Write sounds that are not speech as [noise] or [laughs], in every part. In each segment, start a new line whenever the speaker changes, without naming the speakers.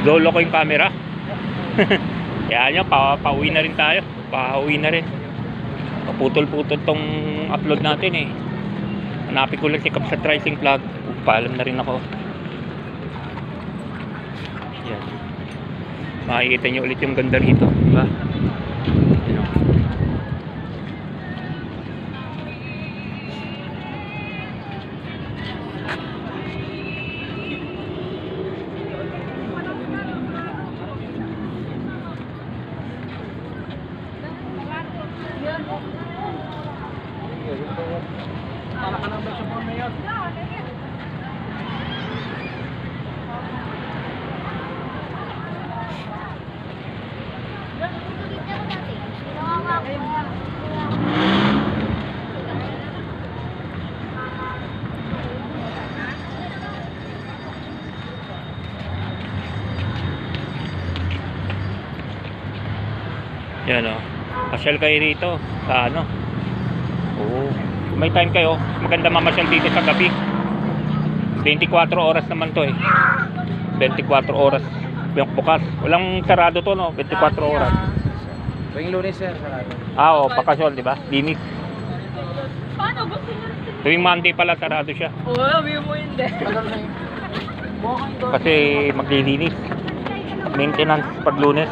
Lolo ko yung camera. [laughs] Kaya nyo, pa pauwi na rin tayo. Pauwi na rin. Paputol-putol tong upload natin eh. Hanapin ko lang si Kap sa tracing vlog. Paalam na rin ako. Yan. Makikita nyo ulit yung ganda rito. Diba? Yan o. Pasyal kayo rito. Sa ano. Oo. May time kayo, maganda mamasyal dito sa gabi. 24 oras naman to eh. 24 oras yung bukas. Walang sarado to no, 24 oras.
Tuwing lunes sir, sarado.
Ah, oh, pakasyon, di ba? Linis.
Paano gusto niyo?
Tuwing Monday pala sarado siya.
Oo, sabi mo hindi.
Kasi maglilinis. Maintenance pag lunes.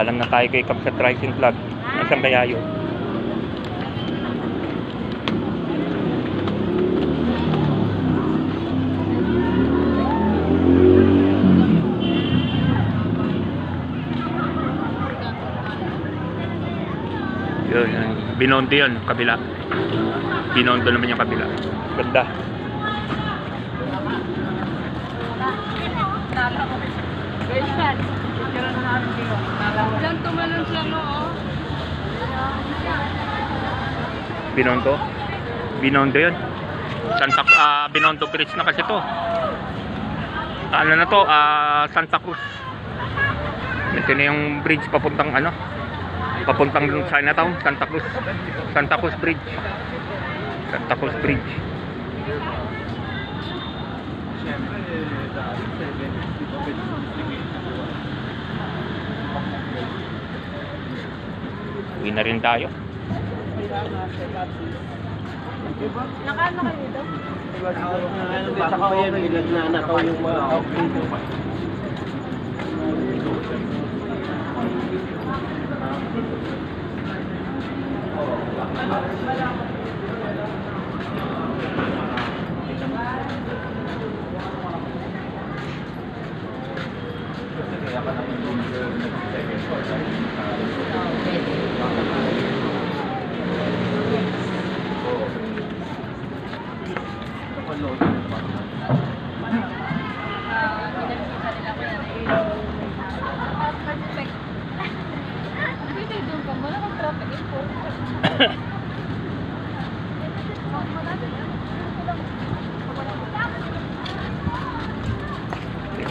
Paalam na tayo kay Kap sa Triton Vlog. Nasaan kaya yun? Yun. Binondo yun, kabila. Binondo naman yung kabila. Ganda.
Guys, yan. Lang tumalon no? oh.
Binondo. Binondo yun. Santa ah Binondo Bridge na kasi to. Ano na to? Ah Santa Cruz. Ito na yung bridge papuntang ano? Papuntang Chinatown, Santa Cruz. Santa Cruz Bridge. Santa Cruz Bridge. Uwi na rin tayo.
Nakaano kayo dito?
Saka yan, nagnanakaw yung mga
Pwede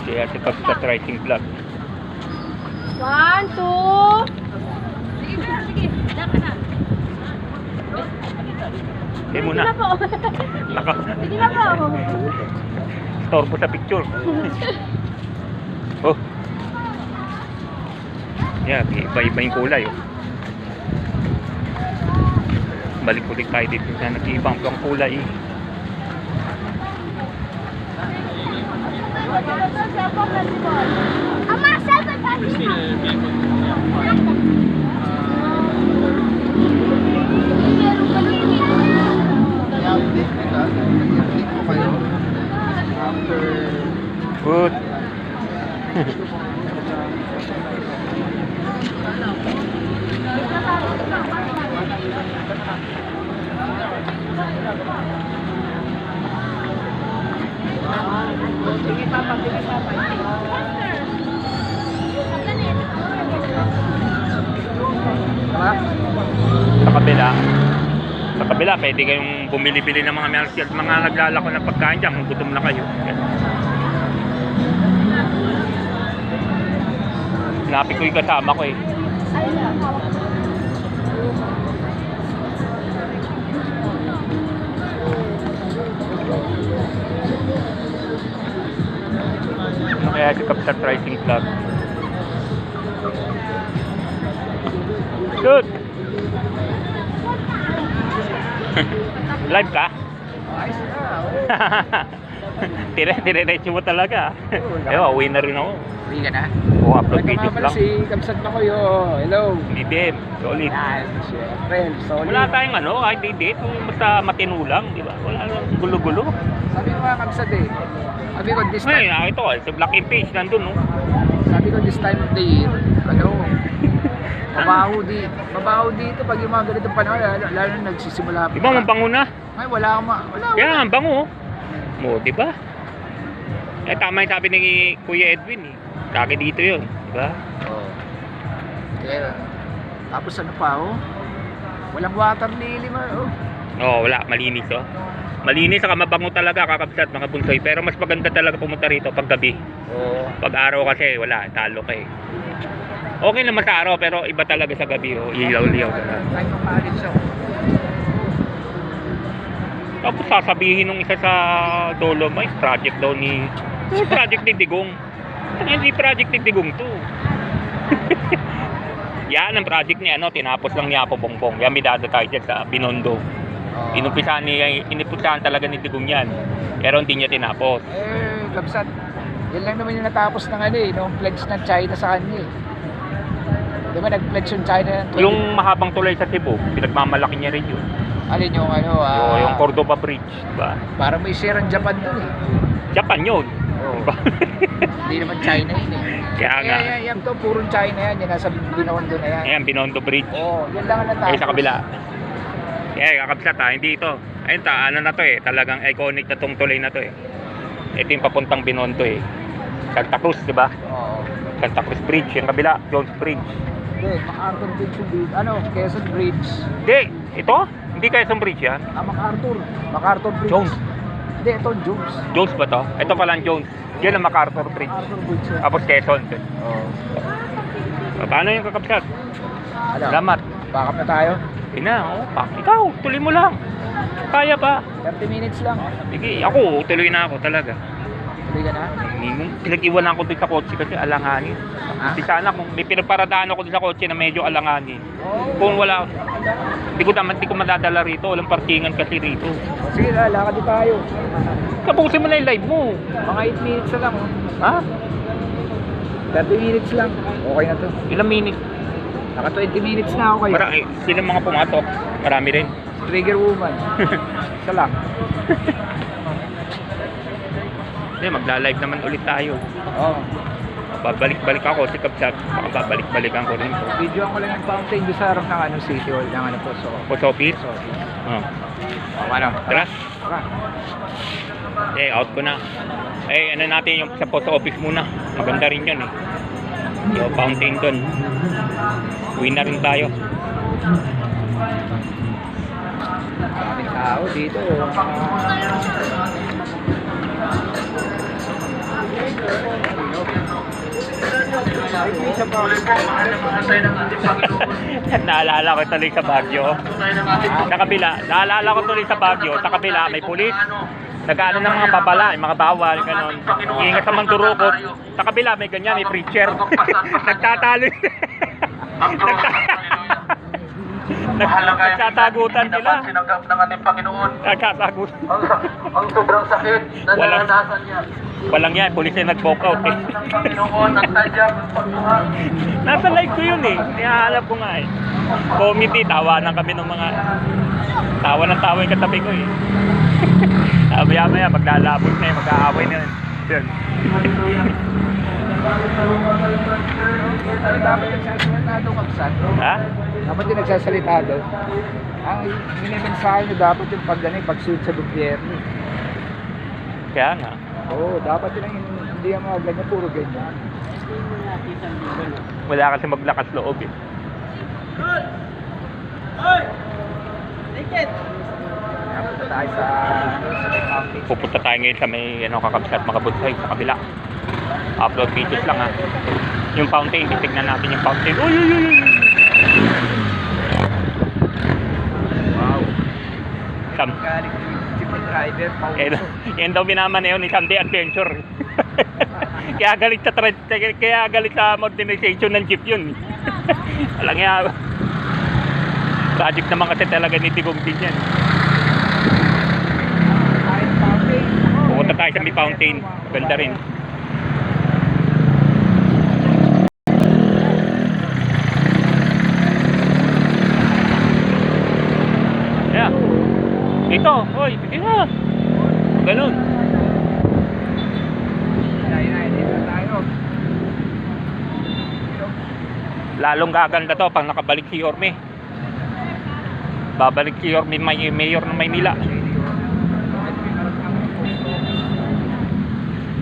si Pag sa Triting Vlog.
One, two. Sige, sige, sige. Diyan ka na.
Kaya muna.
Sige na po.
Naka,
Sige na po.
storbo sa picture. Oh. Yeah, iba-iba yung kulay. Oh. Balik ulit tayo dito na nag-iibang ang kulay.
Ama, cellphone kasi.
Good. [laughs] [laughs] pwede kayong bumili-bili ng mga milk at mga naglalako ng pagkain dyan kung gutom na kayo. Ganun. Ko yung kasama ko eh. Ano kaya si Kapsat Rising Club? Good! [laughs] Live ka? [laughs]
Ayos na.
Tire, dire-diretso mo talaga. Ewa, uwi na rin ako.
Uwi ka na?
O, upload videos lang.
si Kamsat Makoy. oh. Hello.
Hindi din. Solid.
Yan. Solid.
Wala tayong ano, kahit date, kung basta matino lang, di ba? Wala lang gulo-gulo.
Sabi ko nga Kamsat eh. Sabi ko this time.
ah, ito, sa Black and Page, nandun, no?
Sabi ko this time of the year. Ano? Mabaho di, mabaho dito pag yung mga ganitong panahon, lalo, lalo na nagsisimula pa.
Di ba, mabango na?
Ay, wala akong ma... Wala, wala.
Kaya, ang bango. Mo, di ba? Eh, tama yung sabi ni Kuya Edwin, eh. Sa akin dito yun, di ba?
Oo. Kaya, tapos ano pa, oh? Walang water lily, ma, oh.
Oo, wala, malinis, oh. Malinis, saka mabango talaga, kakabsat, mga bunsoy. Pero mas maganda talaga pumunta rito pag gabi.
Oo.
Pag araw kasi, wala, talo ka eh. Okay naman sa araw, pero iba talaga sa gabi, oh. Ilaw-liyaw ka. Tapos sasabihin nung isa sa Dolomite, project daw ni... Project ni Digong. Hindi project ni Digong to. [laughs] Yan ang project ni ano, tinapos lang ni Apo Bongbong. Yan, may dada tayo dyan sa Binondo.
Oo.
Inumpisahan ni, inumpisahan talaga ni Digong yan. Pero hindi niya tinapos.
Eh, Gabsat, yan lang naman yung natapos ng ano eh, nung pledge ng China sa kanya eh. Di ba nag-pledge yung China ng 20...
Yung mahabang tulay sa Cebu, pinagmamalaki niya rin yun.
Alin yung ano, ah,
So, yung Cordoba Bridge, diba?
Parang may share ang Japan dun eh.
Japan yun.
Oo.
Diba? [laughs]
Hindi naman China yun eh.
Kaya nga.
Yan, yan, yan to, purong China yan. Yan, nasa Binondo na yan.
Ayan, Binondo Bridge.
Oo, yan lang ang natapos.
Eh, sa kabila. Eh, kakabsat ha, hindi ito. Ayun ta, ano na to eh, talagang iconic na tong tulay na to eh. Ito yung papuntang Binondo eh. Santa Cruz, di ba?
Oo.
Santa Cruz Bridge, yung kabila, Jones Bridge.
Hindi, MacArthur Bridge yung bridge. Ano, Quezon Bridge.
Hindi, ito? Hindi Quezon Bridge yan.
Ah, MacArthur. MacArthur Bridge.
Jones.
Hindi, ito Jones.
Jones ba to? Ito pala ang Jones. Yan ang MacArthur Bridge.
MacArthur Bridge yan.
Tapos Quezon.
Oo.
Paano yung kakabsat?
Ano?
Salamat.
Backup na tayo.
Ina, oh, pa. Ikaw, tuloy mo lang. Kaya pa.
30 minutes lang.
Sige, ako, tuloy na ako talaga.
Tuloy ka na?
Minimum, pinag-iwanan ko din sa kotse kasi alanganin.
Ha?
Di sana kung may pinagparadaan ako din sa kotse na medyo alanganin.
Oo.
Kung wala, di ko naman, di ko madadala rito. Walang parkingan kasi rito.
Sige na, lakad din tayo.
Tapusin mo na yung live mo.
Mga 8 minutes na lang. Oh.
Ha?
30 minutes lang. Okay na to.
Ilang minutes?
Naka 20 minutes na ako kayo.
Marami, sila mga pumatok. Marami rin.
Trigger woman. [laughs] Isa lang. [laughs]
Hindi, magla-live naman ulit tayo.
Oo.
Babalik-balik ako si Kapsat. Baka babalik-balikan ko rin po.
Video ko lang yung fountain doon sa harap ng ano, City Hall ng ano po. So,
Post office.
so,
Oh.
oh, ano?
Tara.
Tara.
Eh, out ko na. Eh, ano natin yung sa post office muna. Maganda rin yun eh. Yung fountain doon. Uwi na rin tayo.
Daming tao dito. [laughs]
naalala ko tuloy sa Baguio. Sa kabila, naalala ko tuloy sa Baguio. Sa kabila, may pulis. Nag-ano ng mga babala, yung mga bawal, gano'n. Ingat sa mandurukot. Sa kabila, may ganyan, may preacher. [laughs] Nagtatalo. Nagta- Nag- Nagtatagutan sila.
Sinanggap ng ating Panginoon.
Nagtatagutan.
Ang, ang sobrang sakit na
Walang-
naranasan niya.
Walang yan, pulis na nag-walk out eh.
Ng Panginoon ang tadyang pagbuhat.
Nasa live ko yun eh. Nihahanap ko nga eh. Committee, tawanan kami ng mga... Tawa ng tawa yung katabi ko eh. [laughs] Maya maya, maglalabot na eh, mag-aaway na yun. Yun. Ha?
Dapat yung nagsasalita doon. Ang minimensahe nyo dapat yung pag ganun, pagsuit sa gobyerno.
Kaya nga.
Oo, dapat yun ang hindi ang mga ganyan, puro ganyan.
Wala kasi maglakas loob eh.
Dapat tayo sa, ano, sa may camping.
Pupunta tayo ngayon sa may ano, kakabsat mga budsay sa kabila. Upload videos lang ha. Yung fountain, titignan natin yung fountain. Uy, uy, uy, uy.
Wow. Jeep driver,
yan, yan daw binaman na yun ni Sunday Adventure. [laughs] kaya galit sa kaya galit sa modernization ng jeep yun. [laughs] Alam nga, project naman kasi talaga ni Tigong din yan. Pupunta tayo sa may fountain. Ganda rin. Yeah. Dito, hoy. Ganun.
Ayun na, tayo.
Lalong gaganda to pag nakabalik si Yorme. Babalik si Yorme, may mayor ng Maynila.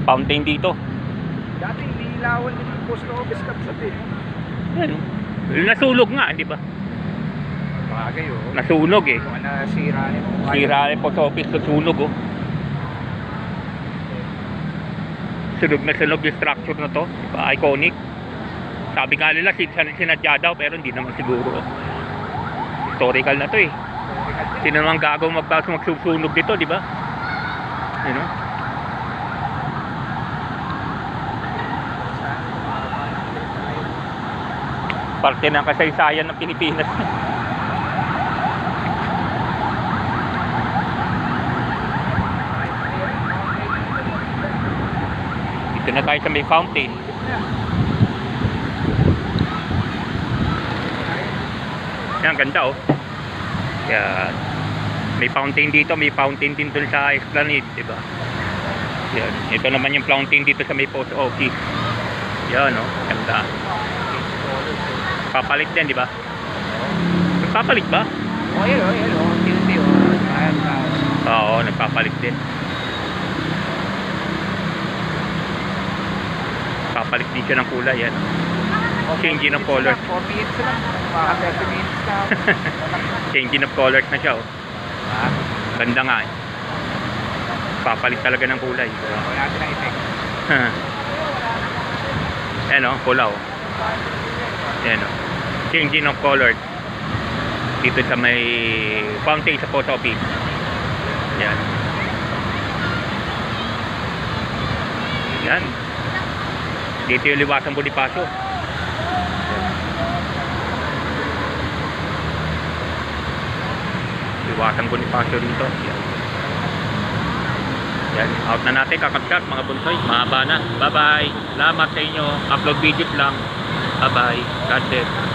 Fountain dito.
Dati inilawan din ng post office kapsat eh.
Ano? Nasunog nga, di ba?
Bagay oh.
Nasunog eh.
Kung ano sira rin.
Sira rin post office, nasunog oh. Sunog na sunog yung structure na to. Diba? Iconic. Sabi nga nila, sin sinadya daw, pero hindi naman siguro. oh. Historical na to eh. Sino naman gagawin magbago magsusunog dito, di ba? You know? Parte ng kasaysayan ng Pilipinas. [laughs] Tayo sa may fountain. Yan, ganda oh. Yan. May fountain dito, may fountain din dun sa Esplanade, di ba? Yan. Ito naman yung fountain dito sa may post office. Yan oh, ganda. Papalit din, di ba? Papalit ba?
Oh, yun oh, yun oh. Oh.
Oo, nagpapalit din. Papalit din siya ng kulay, yan. Changing of color.
4 minutes lang. Mga 30 minutes na.
Changing of colors na siya, oh.
Ah,
Ganda nga, eh. Papalit talaga ng kulay.
Wala natin ang effect. [laughs]
Ayan, oh, pula, oh. Ayan, oh. Changing of colors. Dito sa may fountain sa post office. Yan. Yan. Dito yung liwasang Bonifacio. Liwasang Bonifacio dito. Yan. Yan. Out na natin kakapkat mga bunsoy. Mahaba na. Bye-bye. Salamat sa inyo. Upload videos lang. Bye-bye. God bless.